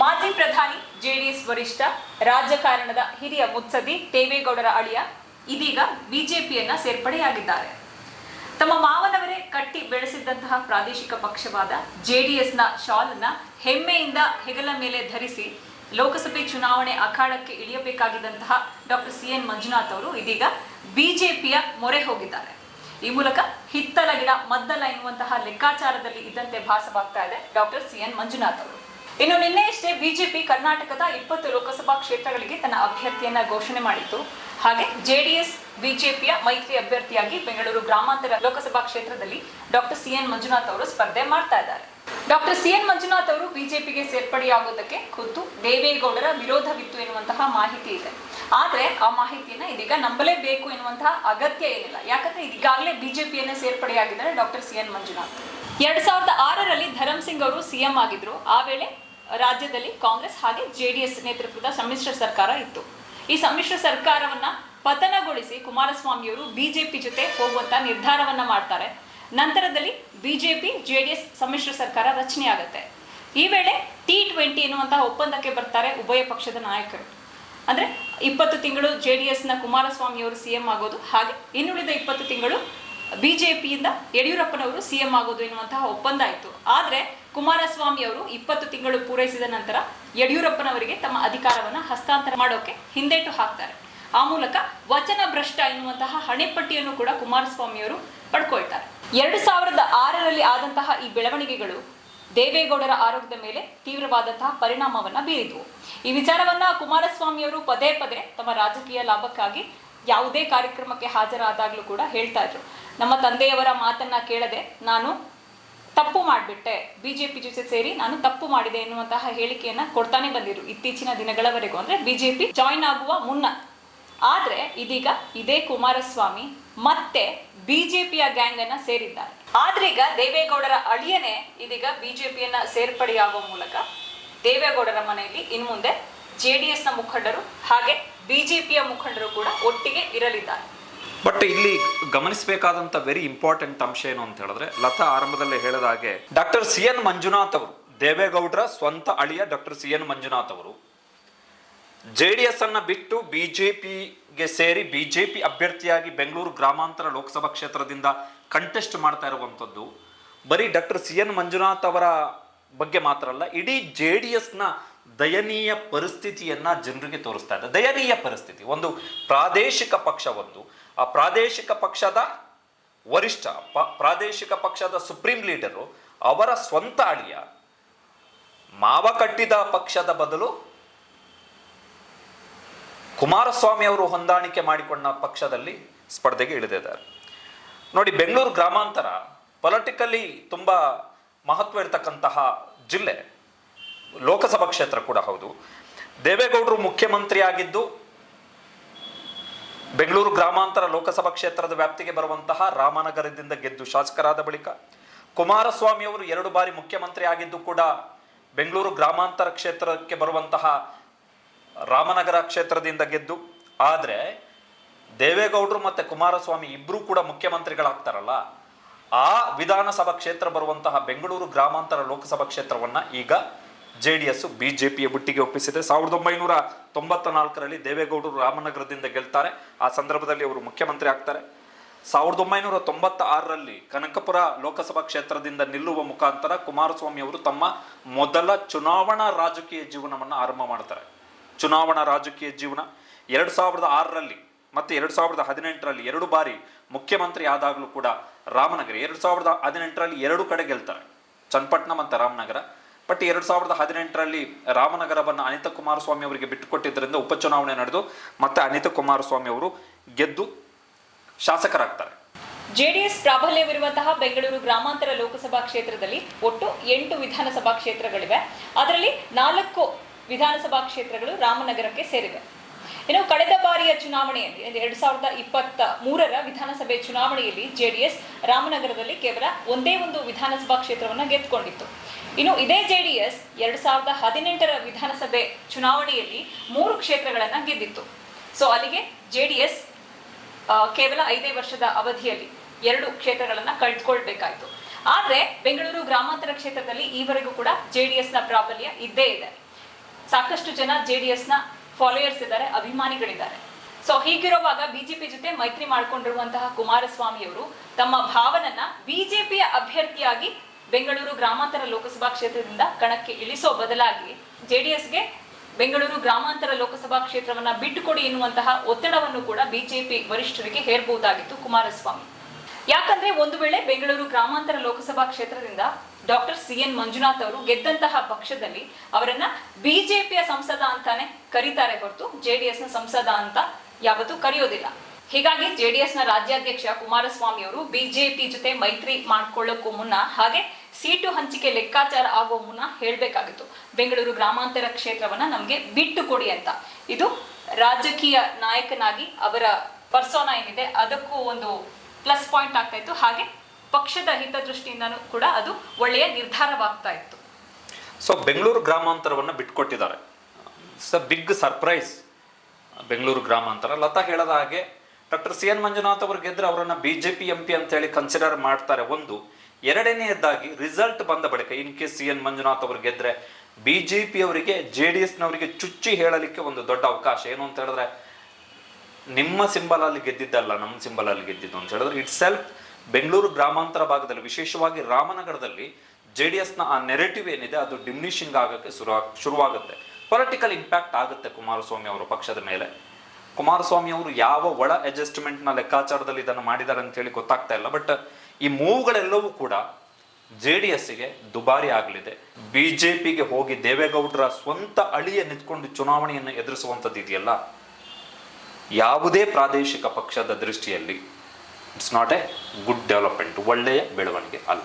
ಮಾಜಿ ಪ್ರಧಾನಿ, ಜೆಡಿಎಸ್ ವರಿಷ್ಠ, ರಾಜಕಾರಣದ ಹಿರಿಯ ಮುತ್ಸದಿ ದೇವೇಗೌಡರ ಅಳಿಯ ಇದೀಗ ಬಿಜೆಪಿಯನ್ನ ಸೇರ್ಪಡೆಯಾಗಿದ್ದಾರೆ. ತಮ್ಮ ಮಾವನವರೇ ಕಟ್ಟಿ ಬೆಳೆಸಿದ್ದಂತಹ ಪ್ರಾದೇಶಿಕ ಪಕ್ಷವಾದ ಜೆಡಿಎಸ್ನ ಶಾಲನ್ನ ಹೆಮ್ಮೆಯಿಂದ ಹೆಗಲ ಮೇಲೆ ಧರಿಸಿ ಲೋಕಸಭೆ ಚುನಾವಣೆ ಅಖಾಡಕ್ಕೆ ಇಳಿಯಬೇಕಾಗಿದ್ದಂತಹ ಡಾಕ್ಟರ್ ಸಿ ಎನ್ ಮಂಜುನಾಥ್ ಅವರು ಇದೀಗ ಬಿಜೆಪಿಯ ಮೊರೆ ಹೋಗಿದ್ದಾರೆ. ಈ ಮೂಲಕ ಹಿತ್ತಲ ಗಿಡ ಮದ್ದಲ ಎನ್ನುವಂತಹ ಲೆಕ್ಕಾಚಾರದಲ್ಲಿ ಇದ್ದಂತೆ ಭಾಸವಾಗ್ತಾ ಇದೆ ಡಾಕ್ಟರ್ ಸಿ ಎನ್ ಮಂಜುನಾಥ್ ಅವರು. ಇನ್ನು ನಿನ್ನೆಯಷ್ಟೇ ಬಿಜೆಪಿ ಕರ್ನಾಟಕದ ಇಪ್ಪತ್ತು ಲೋಕಸಭಾ ಕ್ಷೇತ್ರಗಳಿಗೆ ತನ್ನ ಅಭ್ಯರ್ಥಿಯನ್ನ ಘೋಷಣೆ ಮಾಡಿತ್ತು. ಹಾಗೆ ಜೆಡಿಎಸ್, ಬಿಜೆಪಿಯ ಮೈತ್ರಿ ಅಭ್ಯರ್ಥಿಯಾಗಿ ಬೆಂಗಳೂರು ಗ್ರಾಮಾಂತರ ಲೋಕಸಭಾ ಕ್ಷೇತ್ರದಲ್ಲಿ ಡಾಕ್ಟರ್ ಸಿ ಎನ್ ಮಂಜುನಾಥ್ ಅವರು ಸ್ಪರ್ಧೆ ಮಾಡ್ತಾ ಇದ್ದಾರೆ. ಡಾಕ್ಟರ್ ಸಿ ಎನ್ ಮಂಜುನಾಥ್ ಅವರು ಬಿಜೆಪಿಗೆ ಸೇರ್ಪಡೆಯಾಗೋದಕ್ಕೆ ಖುದ್ದು ದೇವೇಗೌಡರ ವಿರೋಧವಿತ್ತು ಎನ್ನುವಂತಹ ಮಾಹಿತಿ ಇದೆ. ಆದ್ರೆ ಆ ಮಾಹಿತಿಯನ್ನ ಇದೀಗ ನಂಬಲೇಬೇಕು ಎನ್ನುವಂತಹ ಅಗತ್ಯ ಏನಿಲ್ಲ. ಯಾಕಂದ್ರೆ ಈಗಾಗಲೇ ಬಿಜೆಪಿಯನ್ನ ಸೇರ್ಪಡೆಯಾಗಿದ್ದಾರೆ ಡಾಕ್ಟರ್ ಸಿ ಎನ್ ಮಂಜುನಾಥ್. ಎರಡ್ ಸಾವಿರದ ಆರರಲ್ಲಿ ಧರಮ್ ಸಿಂಗ್ ಅವರು ಸಿಎಂ ಆಗಿದ್ರು. ಆ ವೇಳೆ ರಾಜ್ಯದಲ್ಲಿ ಕಾಂಗ್ರೆಸ್ ಹಾಗೆ ಜೆಡಿಎಸ್ ನೇತೃತ್ವದ ಸಮ್ಮಿಶ್ರ ಸರ್ಕಾರ ಇತ್ತು. ಈ ಸಮ್ಮಿಶ್ರ ಸರ್ಕಾರವನ್ನ ಪತನಗೊಳಿಸಿ ಕುಮಾರಸ್ವಾಮಿಯವರು ಬಿಜೆಪಿ ಜೊತೆ ಹೋಗುವಂತ ನಿರ್ಧಾರವನ್ನ ಮಾಡ್ತಾರೆ. ನಂತರದಲ್ಲಿ ಬಿಜೆಪಿ, ಜೆಡಿಎಸ್ ಸಮ್ಮಿಶ್ರ ಸರ್ಕಾರ ರಚನೆ ಆಗುತ್ತೆ. ಈ ವೇಳೆ ಟಿ ಟ್ವೆಂಟಿ ಎನ್ನುವಂತಹ ಒಪ್ಪಂದಕ್ಕೆ ಬರ್ತಾರೆ ಉಭಯ ಪಕ್ಷದ ನಾಯಕರು. ಅಂದ್ರೆ ಇಪ್ಪತ್ತು ತಿಂಗಳು ಜೆ ಡಿ ಎಸ್ನ ಕುಮಾರಸ್ವಾಮಿ ಅವರು ಸಿಎಂ ಆಗೋದು, ಹಾಗೆ ಇನ್ನುಳಿದ ಇಪ್ಪತ್ತು ತಿಂಗಳು ಬಿಜೆಪಿಯಿಂದ ಯಡಿಯೂರಪ್ಪನವರು ಸಿಎಂ ಆಗೋದು ಎನ್ನುವಂತಹ ಒಪ್ಪಂದ ಆಯಿತು ಆದ್ರೆ ಕುಮಾರಸ್ವಾಮಿ ಅವರು ಇಪ್ಪತ್ತು ತಿಂಗಳು ಪೂರೈಸಿದ ನಂತರ ಯಡಿಯೂರಪ್ಪನವರಿಗೆ ತಮ್ಮ ಅಧಿಕಾರವನ್ನ ಹಸ್ತಾಂತರ ಮಾಡೋಕೆ ಹಿಂದೇಟು ಹಾಕ್ತಾರೆ. ಆ ಮೂಲಕ ವಚನ ಭ್ರಷ್ಟ ಎನ್ನುವಂತಹ ಹಣೆಪಟ್ಟಿಯನ್ನು ಕೂಡ ಕುಮಾರಸ್ವಾಮಿ ಅವರು ಪಡ್ಕೊಳ್ತಾರೆ. ಎರಡು ಸಾವಿರದ ಆರರಲ್ಲಿ ಆದಂತಹ ಈ ಬೆಳವಣಿಗೆಗಳು ದೇವೇಗೌಡರ ಆರೋಗ್ಯದ ಮೇಲೆ ತೀವ್ರವಾದಂತಹ ಪರಿಣಾಮವನ್ನ ಬೀರಿದವು. ಈ ವಿಚಾರವನ್ನ ಕುಮಾರಸ್ವಾಮಿ ಅವರು ಪದೇ ಪದೇ ತಮ್ಮ ರಾಜಕೀಯ ಲಾಭಕ್ಕಾಗಿ ಯಾವುದೇ ಕಾರ್ಯಕ್ರಮಕ್ಕೆ ಹಾಜರಾದಾಗಲೂ ಕೂಡ ಹೇಳ್ತಾ ಇದ್ರು. ನಮ್ಮ ತಂದೆಯವರ ಮಾತನ್ನ ಕೇಳದೆ ನಾನು ತಪ್ಪು ಮಾಡಿಬಿಟ್ಟೆ. ಬಿಜೆಪಿ ಜೊತೆ ಸೇರಿ ನಾನು ತಪ್ಪು ಮಾಡಿದೆ ಎನ್ನುವಂತಹ ಹೇಳಿಕೆಯನ್ನ ಕೊಡ್ತಾನೆ ಬಂದಿದ್ರು ಇತ್ತೀಚಿನ ದಿನಗಳವರೆಗೂ. ಅಂದ್ರೆ ಬಿಜೆಪಿ ಜಾಯಿನ್ ಆಗುವ ಮುನ್ನ. ಆದ್ರೆ ಇದೀಗ ಇದೇ ಕುಮಾರಸ್ವಾಮಿ ಮತ್ತೆ ಬಿಜೆಪಿಯ ಗ್ಯಾಂಗ್ ಅನ್ನ ಸೇರಿದ್ದಾರೆ. ಆದ್ರೀಗ ದೇವೇಗೌಡರ ಅಳಿಯನೇ ಇದೀಗ ಬಿಜೆಪಿಯನ್ನ ಸೇರ್ಪಡೆಯಾಗುವ ಮೂಲಕ ದೇವೇಗೌಡರ ಮನೆಯಲ್ಲಿ ಇನ್ಮುಂದೆ ಜೆಡಿಎಸ್ನ ಮುಖಂಡರು ಹಾಗೆ ಬಿಜೆಪಿಯ ಮುಖಂಡರು ಕೂಡ ಒಟ್ಟಿಗೆ ಇರಲಿದ್ದಾರೆ. ಬಟ್ ಇಲ್ಲಿ ಗಮನಿಸಬೇಕಾದಂತ ವೆರಿ ಇಂಪಾರ್ಟೆಂಟ್ ಅಂಶ ಏನು ಅಂತ ಹೇಳಿದ್ರೆ, ಲತಾ ಆರಂಭದಲ್ಲೇ ಹೇಳಿದ ಹಾಗೆ ಡಾಕ್ಟರ್ ಸಿ ಎನ್ ಮಂಜುನಾಥ್ ಅವರು, ದೇವೇಗೌಡರ ಸ್ವಂತ ಅಳಿಯ ಡಾಕ್ಟರ್ ಸಿ ಎನ್ ಮಂಜುನಾಥ್ ಅವರು ಜೆ ಡಿ ಎಸ್ ಅನ್ನ ಬಿಟ್ಟು ಬಿಜೆಪಿಗೆ ಸೇರಿ ಬಿಜೆಪಿ ಅಭ್ಯರ್ಥಿಯಾಗಿ ಬೆಂಗಳೂರು ಗ್ರಾಮಾಂತರ ಲೋಕಸಭಾ ಕ್ಷೇತ್ರದಿಂದ ಕಂಟೆಸ್ಟ್ ಮಾಡ್ತಾ ಇರುವಂಥದ್ದು ಬರೀ ಡಾಕ್ಟರ್ ಸಿ ಎನ್ ಮಂಜುನಾಥ್ ಅವರ ಬಗ್ಗೆ ಮಾತ್ರ ಅಲ್ಲ, ಇಡೀ ಜೆ ಡಿ ಎಸ್ನ ದಯನೀಯ ಪರಿಸ್ಥಿತಿಯನ್ನ ಜನರಿಗೆ ತೋರಿಸ್ತಾ ಇದೆ. ದಯನೀಯ ಪರಿಸ್ಥಿತಿ. ಒಂದು ಪ್ರಾದೇಶಿಕ ಪಕ್ಷ ಒಂದು. ಆ ಪ್ರಾದೇಶಿಕ ಪಕ್ಷದ ವರಿಷ್ಠ, ಪ- ಪ್ರಾದೇಶಿಕ ಪಕ್ಷದ ಸುಪ್ರೀಂ ಲೀಡರು ಅವರ ಸ್ವಂತ ಅಳಿಯ ಮಾವ ಕಟ್ಟಿದ ಪಕ್ಷದ ಬದಲು ಕುಮಾರಸ್ವಾಮಿ ಅವರು ಹೊಂದಾಣಿಕೆ ಮಾಡಿಕೊಂಡ ಪಕ್ಷದಲ್ಲಿ ಸ್ಪರ್ಧೆಗೆ ಇಳಿದಿದ್ದಾರೆ. ನೋಡಿ, ಬೆಂಗಳೂರು ಗ್ರಾಮಾಂತರ ಪೊಲಿಟಿಕಲಿ ತುಂಬ ಮಹತ್ವ ಇರತಕ್ಕಂತಹ ಜಿಲ್ಲೆ. ಲೋಕಸಭಾ ಕ್ಷೇತ್ರ ಕೂಡ ಹೌದು. ದೇವೇಗೌಡರು ಮುಖ್ಯಮಂತ್ರಿ ಆಗಿದ್ದು ಬೆಂಗಳೂರು ಗ್ರಾಮಾಂತರ ಲೋಕಸಭಾ ಕ್ಷೇತ್ರದ ವ್ಯಾಪ್ತಿಗೆ ಬರುವಂತಹ ರಾಮನಗರದಿಂದ ಗೆದ್ದು ಶಾಸಕರಾದ ಬಳಿಕ ಕುಮಾರಸ್ವಾಮಿ ಅವರು ಎರಡು ಬಾರಿ ಮುಖ್ಯಮಂತ್ರಿ ಆಗಿದ್ದು ಕೂಡ ಬೆಂಗಳೂರು ಗ್ರಾಮಾಂತರ ಕ್ಷೇತ್ರಕ್ಕೆ ಬರುವಂತಹ ರಾಮನಗರ ಕ್ಷೇತ್ರದಿಂದ ಗೆದ್ದು. ಆದರೆ ದೇವೇಗೌಡರು ಮತ್ತು ಕುಮಾರಸ್ವಾಮಿ ಇಬ್ಬರೂ ಕೂಡ ಮುಖ್ಯಮಂತ್ರಿಗಳಾಗ್ತಾರಲ್ಲ. ಆ ವಿಧಾನಸಭಾ ಕ್ಷೇತ್ರ ಬರುವಂತಹ ಬೆಂಗಳೂರು ಗ್ರಾಮಾಂತರ ಲೋಕಸಭಾ ಕ್ಷೇತ್ರವನ್ನು ಈಗ ಜೆ ಡಿ ಎಸ್ ಬಿಜೆಪಿಯ ಬುಟ್ಟಿಗೆ ಒಪ್ಪಿಸಿದೆ ಸಾವಿರದ ಒಂಬೈನೂರ ತೊಂಬತ್ತ ನಾಲ್ಕರಲ್ಲಿ ದೇವೇಗೌಡರು ರಾಮನಗರದಿಂದ ಗೆಲ್ತಾರೆ. ಆ ಸಂದರ್ಭದಲ್ಲಿ ಅವರು ಮುಖ್ಯಮಂತ್ರಿ ಆಗ್ತಾರೆ. ಸಾವಿರದ ಒಂಬೈನೂರ ತೊಂಬತ್ತ ಆರರಲ್ಲಿ ಕನಕಪುರ ಲೋಕಸಭಾ ಕ್ಷೇತ್ರದಿಂದ ನಿಲ್ಲುವ ಮುಖಾಂತರ ಕುಮಾರಸ್ವಾಮಿ ಅವರು ತಮ್ಮ ಮೊದಲ ಚುನಾವಣಾ ರಾಜಕೀಯ ಜೀವನವನ್ನು ಆರಂಭ ಮಾಡ್ತಾರೆ. ಚುನಾವಣಾ ರಾಜಕೀಯ ಜೀವನ. ಎರಡು ಸಾವಿರದ ಆರರಲ್ಲಿ ಮತ್ತೆ ಎರಡು ಸಾವಿರದ ಹದಿನೆಂಟರಲ್ಲಿ ಎರಡು ಬಾರಿ ಮುಖ್ಯಮಂತ್ರಿ ಆದಾಗಲೂ ಕೂಡ ರಾಮನಗರ, ಎರಡು ಸಾವಿರದ ಹದಿನೆಂಟರಲ್ಲಿ ಎರಡು ಕಡೆ ಗೆಲ್ತಾರೆ. ಚನ್ನಪಟ್ಟಣ ಮತ್ತು ರಾಮನಗರ. ಬಟ್ ಎರಡು ಸಾವಿರದ ಹದಿನೆಂಟರಲ್ಲಿ ರಾಮನಗರವನ್ನು ಅನಿತಾ ಕುಮಾರಸ್ವಾಮಿ ಅವರಿಗೆ ಬಿಟ್ಟುಕೊಟ್ಟಿದ್ದರಿಂದ ಉಪಚುನಾವಣೆ ನಡೆದು ಮತ್ತೆ ಅನಿತಾ ಕುಮಾರಸ್ವಾಮಿ ಅವರು ಗೆದ್ದು ಶಾಸಕರಾಗ್ತಾರೆ. ಜೆಡಿಎಸ್ ಪ್ರಾಬಲ್ಯವಿರುವಂತಹ ಬೆಂಗಳೂರು ಗ್ರಾಮಾಂತರ ಲೋಕಸಭಾ ಕ್ಷೇತ್ರದಲ್ಲಿ ಒಟ್ಟು ಎಂಟು ವಿಧಾನಸಭಾ ಕ್ಷೇತ್ರಗಳಿವೆ. ಅದರಲ್ಲಿ ನಾಲ್ಕು ವಿಧಾನಸಭಾ ಕ್ಷೇತ್ರಗಳು ರಾಮನಗರಕ್ಕೆ ಸೇರಿವೆ. ಇನ್ನು ಕಳೆದ ಬಾರಿಯ ಚುನಾವಣೆಯಲ್ಲಿ ಎರಡು ಸಾವಿರದ ಇಪ್ಪತ್ತ ಮೂರರ ವಿಧಾನಸಭೆ ಚುನಾವಣೆಯಲ್ಲಿ ಜೆಡಿಎಸ್ ರಾಮನಗರದಲ್ಲಿ ಕೇವಲ ಒಂದೇ ಒಂದು ವಿಧಾನಸಭಾ ಕ್ಷೇತ್ರವನ್ನು ಗೆದ್ದುಕೊಂಡಿತ್ತು. ಇನ್ನು ಇದೇ ಜೆಡಿಎಸ್ ಎರಡು ಸಾವಿರದ ಹದಿನೆಂಟರ ವಿಧಾನಸಭೆ ಚುನಾವಣೆಯಲ್ಲಿ ಮೂರು ಕ್ಷೇತ್ರಗಳನ್ನು ಗೆದ್ದಿತ್ತು. ಸೊ ಅಲ್ಲಿಗೆ ಜೆಡಿಎಸ್ ಎಸ್ ಕೇವಲ ಐದೇ ವರ್ಷದ ಅವಧಿಯಲ್ಲಿ ಎರಡು ಕ್ಷೇತ್ರಗಳನ್ನ ಕಳೆದುಕೊಳ್ಬೇಕಾಯ್ತು. ಆದ್ರೆ ಬೆಂಗಳೂರು ಗ್ರಾಮಾಂತರ ಕ್ಷೇತ್ರದಲ್ಲಿ ಈವರೆಗೂ ಕೂಡ ಜೆಡಿಎಸ್ನ ಪ್ರಾಬಲ್ಯ ಇದ್ದೇ ಇದೆ. ಸಾಕಷ್ಟು ಜನ ಜೆ ಡಿ ಎಸ್ನ ಫಾಲೋಯರ್ಸ್ ಇದ್ದಾರೆ, ಅಭಿಮಾನಿಗಳಿದ್ದಾರೆ. ಸೊ ಹೀಗಿರುವಾಗ ಬಿಜೆಪಿ ಜೊತೆ ಮೈತ್ರಿ ಮಾಡಿಕೊಂಡಿರುವಂತಹ ಕುಮಾರಸ್ವಾಮಿ ಅವರು ತಮ್ಮ ಭಾವನನ್ನ ಬಿಜೆಪಿಯ ಅಭ್ಯರ್ಥಿಯಾಗಿ ಬೆಂಗಳೂರು ಗ್ರಾಮಾಂತರ ಲೋಕಸಭಾ ಕ್ಷೇತ್ರದಿಂದ ಕಣಕ್ಕೆ ಇಳಿಸೋ ಬದಲಾಗಿ ಜೆಡಿಎಸ್ಗೆ ಬೆಂಗಳೂರು ಗ್ರಾಮಾಂತರ ಲೋಕಸಭಾ ಕ್ಷೇತ್ರವನ್ನ ಬಿಟ್ಟುಕೊಡಿ ಎನ್ನುವಂತಹ ಒತ್ತಡವನ್ನು ಕೂಡ ಬಿಜೆಪಿ ವರಿಷ್ಠರಿಗೆ ಹೇರಬಹುದಾಗಿತ್ತು ಕುಮಾರಸ್ವಾಮಿ. ಯಾಕಂದ್ರೆ ಒಂದು ವೇಳೆ ಬೆಂಗಳೂರು ಗ್ರಾಮಾಂತರ ಲೋಕಸಭಾ ಕ್ಷೇತ್ರದಿಂದ ಡಾಕ್ಟರ್ ಸಿ ಎನ್ ಮಂಜುನಾಥ್ ಅವರು ಗೆದ್ದಂತಹ ಪಕ್ಷದಲ್ಲಿ ಅವರನ್ನ ಬಿಜೆಪಿಯ ಸಂಸದ ಅಂತಾನೆ ಕರೀತಾರೆ ಹೊರತು ನ ಸಂಸದ ಅಂತ ಯಾವತ್ತೂ ಕರೆಯೋದಿಲ್ಲ. ಹೀಗಾಗಿ ಜೆಡಿಎಸ್ನ ರಾಜ್ಯಾಧ್ಯಕ್ಷ ಕುಮಾರಸ್ವಾಮಿ ಅವರು ಬಿಜೆಪಿ ಜೊತೆ ಮೈತ್ರಿ ಮಾಡ್ಕೊಳ್ಳೋಕ್ಕೂ ಮುನ್ನ ಹಾಗೆ ಸೀಟು ಹಂಚಿಕೆ ಲೆಕ್ಕಾಚಾರ ಆಗೋ ಮುನ್ನ ಹೇಳಬೇಕಾಗಿತ್ತು, ಬೆಂಗಳೂರು ಗ್ರಾಮಾಂತರ ಕ್ಷೇತ್ರವನ್ನ ನಮಗೆ ಬಿಟ್ಟು ಕೊಡಿ ಅಂತ. ಇದು ರಾಜಕೀಯ ನಾಯಕನಾಗಿ ಅವರ ಪರ್ಸೋನ ಏನಿದೆ ಅದಕ್ಕೂ ಒಂದು ಪ್ಲಸ್ ಪಾಯಿಂಟ್ ಆಗ್ತಾ ಇತ್ತು. ಹಾಗೆ ಪಕ್ಷದ ಹಿತದೃಷ್ಟಿಯಿಂದನೂ ಕೂಡ ಅದು ಒಳ್ಳೆಯ ನಿರ್ಧಾರವಾಗ್ತಾ ಇತ್ತು. ಸೊ ಬೆಂಗಳೂರು ಗ್ರಾಮಾಂತರವನ್ನು ಬಿಟ್ಕೊಟ್ಟಿದ್ದಾರೆ. ಸ ಬಿಗ್ ಸರ್ಪ್ರೈಸ್ ಬೆಂಗಳೂರು ಗ್ರಾಮಾಂತರ. ಲತಾ ಹೇಳದ ಹಾಗೆ ಡಾಕ್ಟರ್ ಸಿ ಎನ್ ಮಂಜುನಾಥ್ ಅವರು ಗೆದ್ರೆ ಅವರನ್ನು B J P M P ಅಂತೇಳಿ ಕನ್ಸಿಡರ್ ಮಾಡ್ತಾರೆ ಒಂದು. ಎರಡನೆಯದಾಗಿ ರಿಸಲ್ಟ್ ಬಂದ ಬಳಿಕ in case C N Manjunath ಅವರು ಗೆದ್ರೆ ಬಿ ಜೆ ಪಿ ಅವರಿಗೆ ಜೆ ಡಿ ಎಸ್ನವರಿಗೆ ಚುಚ್ಚಿ ಹೇಳಲಿಕ್ಕೆ ಒಂದು ದೊಡ್ಡ ಅವಕಾಶ. ಏನು ಅಂತ ಹೇಳಿದ್ರೆ ನಿಮ್ಮ ಸಿಂಬಲ್ ಅಲ್ಲಿ ಗೆದ್ದಿದ್ದಲ್ಲ ನಮ್ಮ ಸಿಂಬಲ್ ಅಲ್ಲಿ ಗೆದ್ದಿದ್ದು ಅಂತ ಹೇಳಿದ್ರೆ ಇಟ್ ಸೆಲ್ಫ್ ಬೆಂಗಳೂರು ಗ್ರಾಮಾಂತರ ಭಾಗದಲ್ಲಿ, ವಿಶೇಷವಾಗಿ ರಾಮನಗರದಲ್ಲಿ ಜೆ ಡಿ ಎಸ್ನ ಆ ನೆರೆಟಿವ್ ಏನಿದೆ, ಅದು ಡಿಮಿನಿಷಿಂಗ್ ಆಗಕ್ಕೆ ಶುರು ಶುರುವಾಗುತ್ತೆ. ಪೊಲಿಟಿಕಲ್ ಇಂಪ್ಯಾಕ್ಟ್ ಆಗುತ್ತೆ ಕುಮಾರಸ್ವಾಮಿ ಅವರ ಪಕ್ಷದ ಮೇಲೆ. ಕುಮಾರಸ್ವಾಮಿ ಅವರು ಯಾವ ಒಳ ಅಡ್ಜಸ್ಟ್ಮೆಂಟ್ನ ಲೆಕ್ಕಾಚಾರದಲ್ಲಿ ಇದನ್ನು ಮಾಡಿದ್ದಾರೆ ಅಂತ ಹೇಳಿ ಗೊತ್ತಾಗ್ತಾ ಇಲ್ಲ ಬಟ್ ಈ ಮೂವ್ಗಳೆಲ್ಲವೂ ಕೂಡ ಜೆ ಡಿ ಎಸ್ಗೆ ದುಬಾರಿ ಆಗಲಿದೆ. ಬಿ ಜೆ ಪಿಗೆ ಹೋಗಿ ದೇವೇಗೌಡರ ಸ್ವಂತ ಅಳಿಯ ನಿಂತ್ಕೊಂಡು ಚುನಾವಣೆಯನ್ನು ಎದುರಿಸುವಂಥದ್ದು ಇದೆಯಲ್ಲ ಯಾವುದೇ ಪ್ರಾದೇಶಿಕ ಪಕ್ಷದ ದೃಷ್ಟಿಯಲ್ಲಿ it's not a good development ಒಳ್ಳೆಯ ಬೆಳವಣಿಗೆ ಅಲ್ಲ.